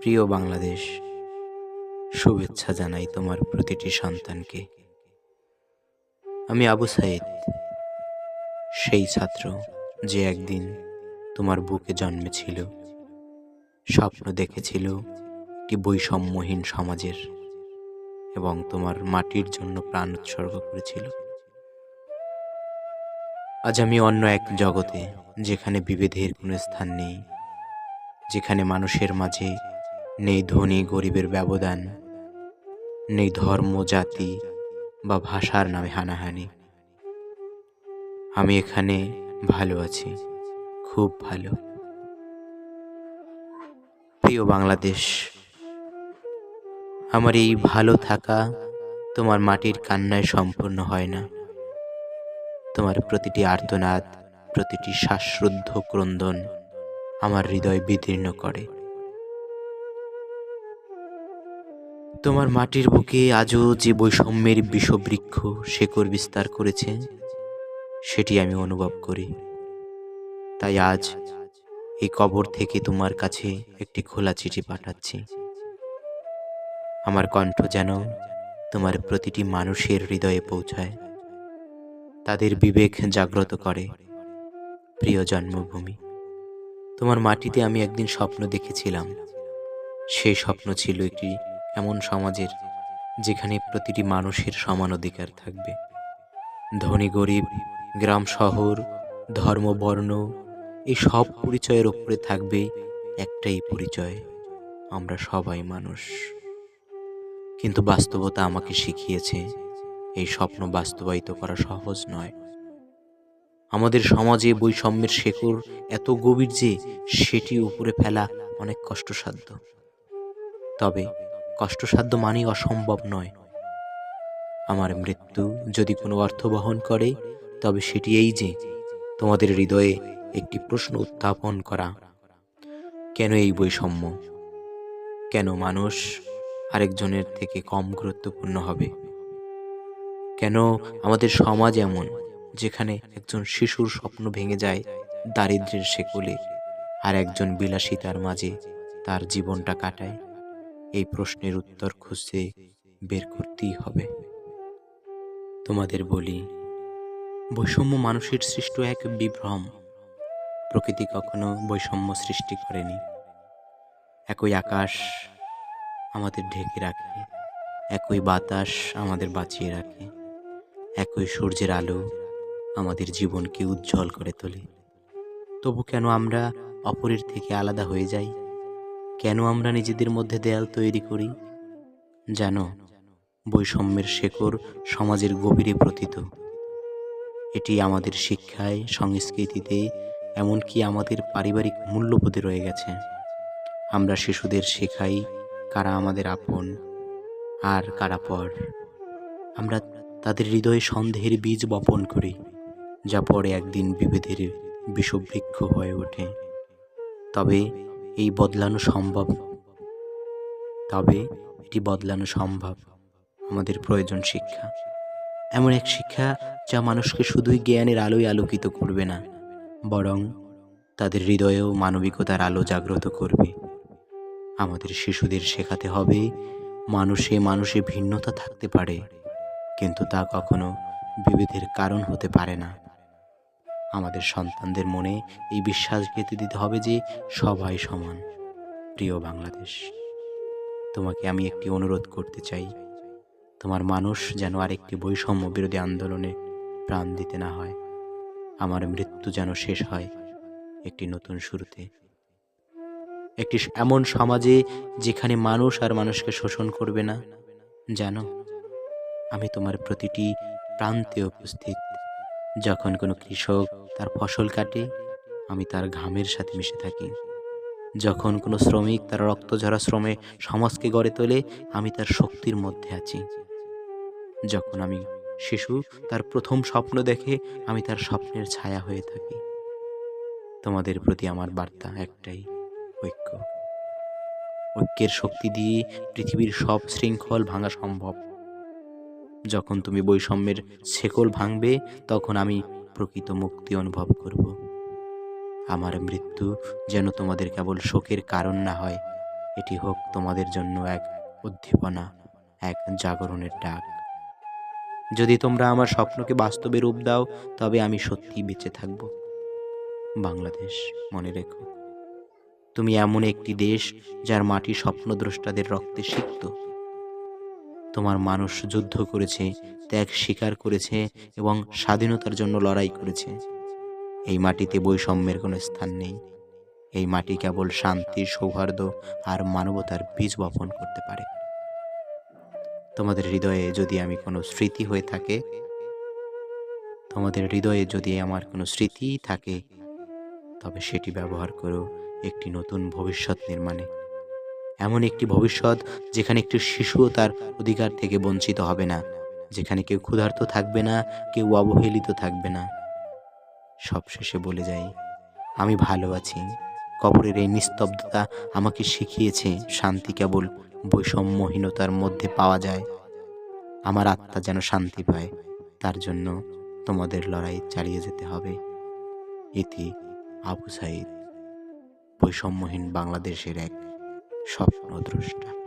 প্রিয় বাংলাদেশ, শুভেচ্ছা জানাই তোমার প্রতিটি সন্তানকে। আমি আবু সাইদ, সেই ছাত্র যে একদিন তোমার বুকে জন্মেছিল। স্বপ্ন দেখেছিল একটি বৈষম্যহীন সমাজের এবং তোমার মাটির জন্য প্রাণ উৎসর্গ করেছিল। আজ আমি অন্য এক জগতে যেখানে বিভেদের কোনো স্থান নেই, যেখানে মানুষের মাঝে নেই ধনী গরিবের ব্যবধান, নেই ধর্ম, জাতি বা ভাষার নামে হানাহানি। আমি এখানে ভালো আছি, খুব ভালো। প্রিয় বাংলাদেশ, আমার এই ভালো থাকা তোমার মাটির কান্নায় সম্পূর্ণ হয় না। তোমার প্রতিটি আর্তনাদ, প্রতিটি শ্বাসরুদ্ধ ক্রন্দন আমার হৃদয় বিদীর্ণ করে। তোমার মাটির বুকে আজও যে বৈষম্যের বিষবৃক্ষ শেকড় বিস্তার করেছে, সেটি আমি অনুভব করি। তাই আজ এই কবর থেকে তোমার কাছে একটি খোলা চিঠি পাঠাচ্ছি। আমার কণ্ঠ যেন তোমার প্রতিটি মানুষের হৃদয়ে পৌঁছায়, তাদের বিবেক জাগ্রত করে। প্রিয় জন্মভূমি, তোমার মাটিতে আমি একদিন স্বপ্ন দেখেছিলাম। সেই স্বপ্ন ছিল একটি এমন সমাজের যেখানে প্রতিটি মানুষের সমান অধিকার থাকবে। ধনী, গরিব, গ্রাম, শহর, ধর্ম, বর্ণ, এই সব পরিচয়ের ওপরে থাকবে একটাই পরিচয়, আমরা সবাই মানুষ। কিন্তু বাস্তবতা আমাকে শিখিয়েছে, এই স্বপ্ন বাস্তবায়িত করা সহজ নয়। আমাদের সমাজে বৈষম্যের শেকড় এত গভীর যে সেটি উপরে ফেলা অনেক কষ্টসাধ্য। তবে কষ্টসাধ্য মানেই অসম্ভব নয়। আমার মৃত্যু যদি কোনো অর্থ বহন করে, তবে সেটি এই যে, তোমাদের হৃদয়ে একটি প্রশ্ন উত্থাপন করা। কেন এই বৈষম্য? কেন মানুষ আরেকজনের থেকে কম গুরুত্বপূর্ণ হবে? কেন আমাদের সমাজ এমন, যেখানে একজন শিশুর স্বপ্ন ভেঙে যায় দারিদ্র্যের শেকলে, আর একজন বিলাসিতার মাঝে তার জীবনটা কাটায়? এই প্রশ্নের উত্তর খুঁজতে বের করতেই হবে। তোমাদের বলি, বৈষম্য মানুষের সৃষ্ট এক বিভ্রম প্রকৃতি কখনো বৈষম্য সৃষ্টি করেনি। একই আকাশ আমাদের ঢেকে রাখে, একই বাতাস আমাদের বাঁচিয়ে রাখে, একই সূর্যের আলো আমাদের জীবনকে উজ্জ্বল করে তোলে। তবু কেন আমরা অপরের থেকে আলাদা হয়ে যাই? কেন আমরা নিজেদের মধ্যে দেয়াল তৈরি করি? জানো, বৈষম্যের শেকড় সমাজের গভীরে প্রতীত এটি আমাদের শিক্ষায়, সংস্কৃতিতে, এমনকি আমাদের পারিবারিক মূল্যবোধে রয়ে গেছে। আমরা শিশুদের শেখাই কারা আমাদের আপন আর কারা পর। আমরা তাদের হৃদয়ে সন্দেহের বীজ বপন করি, যা পরে একদিন বিভেদের বিষবৃক্ষ হয়ে ওঠে। তবে এই বদলানো সম্ভব। তবে এটি বদলানো সম্ভব আমাদের প্রয়োজন শিক্ষা। এমন এক শিক্ষা যা মানুষকে শুধুই জ্ঞানের আলোয় আলোকিত করবে না, বরং তাদের হৃদয়েও মানবিকতার আলো জাগ্রত করবে। আমাদের শিশুদের শেখাতে হবে মানুষে মানুষে ভিন্নতা থাকতে পারে, কিন্তু তা কখনো বিভেদের কারণ হতে পারে না। আমাদের সন্তানদের মনে এই বিশ্বাস গেঁথে দিতে হবে যে সবাই সমান। প্রিয় বাংলাদেশ, তোমাকে আমি একটি অনুরোধ করতে চাই। তোমার মানুষ যেন আরেকটি বৈষম্য বিরোধী আন্দোলনে প্রাণ দিতে না হয়। আমার মৃত্যু যেন শেষ হয় একটি নতুন শুরুতে। একটি এমন সমাজে যেখানে মানুষ আর মানুষকে শোষণ করবে না। জানো, আমি তোমার প্রতিটি প্রান্তে উপস্থিত। যখন কোনো কৃষক তার ফসল কাটে, আমি তার ঘামের সাথে মিশে থাকি। যখন কোনো শ্রমিক তার রক্তঝরা শ্রমে সমাজকে গড়ে তোলে, আমি তার শক্তির মধ্যে আছি। যখন আমি শিশু, তার প্রথম স্বপ্ন দেখে, আমি তার স্বপ্নের ছায়া হয়ে থাকি। তোমাদের প্রতি আমার বার্তা একটাই, ঐক্য। ঐক্যের শক্তি দিয়ে পৃথিবীর সব শৃঙ্খল ভাঙা সম্ভব। যখন তুমি বৈষম্যের শেকল ভাঙবে, তখন আমি প্রকৃত মুক্তি অনুভব করব। আমার মৃত্যু যেন তোমাদের কেবল শোকের কারণ না হয়, এটি হোক তোমাদের জন্য এক উদ্দীপনা, এক জাগরণের ডাক। যদি তোমরা আমার স্বপ্নকে বাস্তবে রূপ দাও, তবে আমি সত্যিই বেঁচে থাকব। বাংলাদেশ, মনে রেখো। তুমি এমন একটি দেশ, যার মাটি স্বপ্নদ্রষ্টাদের রক্তে সিক্ত। তোমার মানুষ যুদ্ধ করেছে, ত্যাগ স্বীকার করেছে এবং স্বাধীনতার জন্য লড়াই করেছে। এই মাটিতে বৈষম্যের কোনো স্থান নেই। এই মাটি কেবল শান্তি, সৌহার্দ্য আর মানবতার বীজ বপন করতে পারে। তোমাদের হৃদয়ে যদি আমি কোনো স্মৃতি হয়ে থাকে, তোমাদের হৃদয়ে যদি আমার কোনো স্মৃতি থাকে, তবে সেটি ব্যবহার করো একটি নতুন ভবিষ্যৎ নির্মাণে। এমন একটি ভবিষ্যৎ যেখানে একটি শিশুও তার অধিকার থেকে বঞ্চিত হবে না, যেখানে কেউ ক্ষুধার্ত থাকবে না, কেউ অবহেলিত থাকবে না। সবশেষে বলে যাই, আমি ভালো আছি। কবরের এই নিস্তব্ধতা আমাকে শিখিয়েছে শান্তি কেবল বৈষম্যহীনতার মধ্যে পাওয়া যায়। আমার আত্মা যেন শান্তি পায়, তার জন্য তোমাদের লড়াই চালিয়ে যেতে হবে। ইতি আবু সাইদ, বৈষম্যহীন বাংলাদেশের এক স্বপ্নদ্রষ্টা।